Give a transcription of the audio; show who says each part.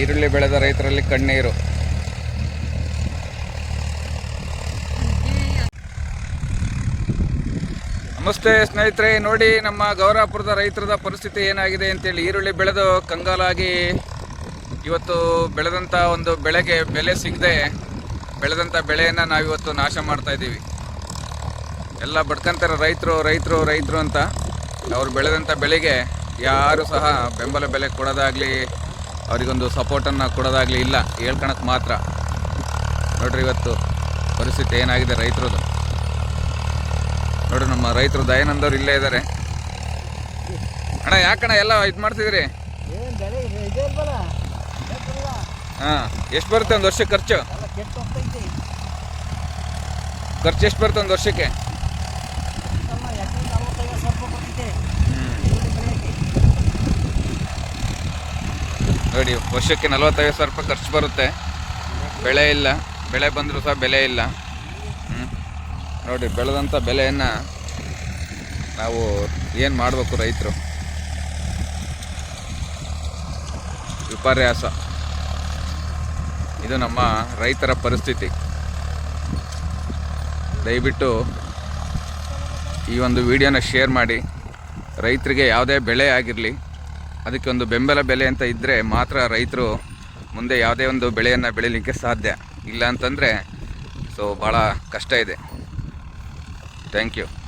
Speaker 1: ಈರುಳ್ಳಿ ಬೆಳೆದ ರೈತರಲ್ಲಿ ಕಣ್ಣೀರು. ನಮಸ್ತೆ ಸ್ನೇಹಿತರೆ, ನೋಡಿ ನಮ್ಮ ಗೌರಾಪುರದ ರೈತರದ ಪರಿಸ್ಥಿತಿ ಏನಾಗಿದೆ ಅಂತೇಳಿ ಈರುಳ್ಳಿ ಬೆಳೆದು ಕಂಗಾಲಾಗಿ ಇವತ್ತು ಬೆಳೆದಂಥ ಒಂದು ಬೆಳೆಗೆ ಬೆಲೆ ಸಿಗದೆ ಬೆಳೆದಂಥ ಬೆಳೆಯನ್ನು ನಾವಿವತ್ತು ನಾಶ ಮಾಡ್ತಾ ಇದ್ದೀವಿ. ಎಲ್ಲ ಬಡ್ಕಂತಾರೆ ರೈತರು ರೈತರು ರೈತರು ಅಂತ ಅವ್ರು ಬೆಳೆದಂಥ ಬೆಳೆಗೆ ಯಾರು ಸಹ ಬೆಂಬಲ ಬೆಲೆ ಕೊಡೋದಾಗಲಿ ಅವರಿಗೊಂದು ಸಪೋರ್ಟನ್ನು ಕೊಡೋದಾಗಲಿ ಇಲ್ಲ. ಹೇಳ್ಕೊಳಕ್ಕೆ ಮಾತ್ರ. ನೋಡ್ರಿ ಇವತ್ತು ಪರಿಸ್ಥಿತಿ ಏನಾಗಿದೆ ರೈತರದು. ನೋಡ್ರಿ ನಮ್ಮ ರೈತರು ದಯಾನಂದವ್ರು ಇಲ್ಲೇ ಇದ್ದಾರೆ ಅಣ್ಣ ಯಾಕಣ್ಣ ಎಲ್ಲ ಇದು
Speaker 2: ಮಾಡ್ತಿದ್ರಿ
Speaker 1: ಹಾಂ ಎಷ್ಟು ಬರುತ್ತೆ ಒಂದು ವರ್ಷಕ್ಕೆ ಖರ್ಚು? ಖರ್ಚು ಎಷ್ಟು ಬರುತ್ತೆ ಒಂದು ವರ್ಷಕ್ಕೆ
Speaker 2: ಅಲ್ಲ ಎಕರೆ ನಲ್ವತ್ತೈದು ಸಾವಿರ ರೂಪಾಯಿ ಬರ್ತೈತೆ ಈರುಳ್ಳಿ ಬೆಳೆಯಕ್ಕೆ
Speaker 1: ನೋಡಿ, ವರ್ಷಕ್ಕೆ ನಲವತ್ತೈದು ಸಾವಿರ ರೂಪಾಯಿ ಖರ್ಚು ಬರುತ್ತೆ. ಬೆಳೆ ಇಲ್ಲ. ಬೆಳೆ ಬಂದರೂ ಸಹ ಬೆಲೆ ಇಲ್ಲ. ನೋಡಿ, ಬೆಳೆದಂಥ ಬೆಲೆಯನ್ನು ನಾವು ಏನು ಮಾಡಬೇಕು ರೈತರು? ವಿಪರ್ಯಾಸ. ಇದು ನಮ್ಮ ರೈತರ ಪರಿಸ್ಥಿತಿ. ದಯವಿಟ್ಟು ಈ ಒಂದು ವಿಡಿಯೋನ ಶೇರ್ ಮಾಡಿ. ರೈತರಿಗೆ ಯಾವುದೇ ಬೆಳೆ ಆಗಿರಲಿ ಅದಕ್ಕೆ ಒಂದು ಬೆಂಬಲ ಬೆಲೆ ಅಂತ ಇದ್ದರೆ ಮಾತ್ರ ರೈತರು ಮುಂದೆ ಯಾವುದೇ ಒಂದು ಬೆಳೆಯನ್ನು ಬೆಳೀಲಿಕ್ಕೆ ಸಾಧ್ಯ. ಇಲ್ಲ ಅಂತಂದರೆ ಸೊ ಭಾಳ ಕಷ್ಟ ಇದೆ. Thank you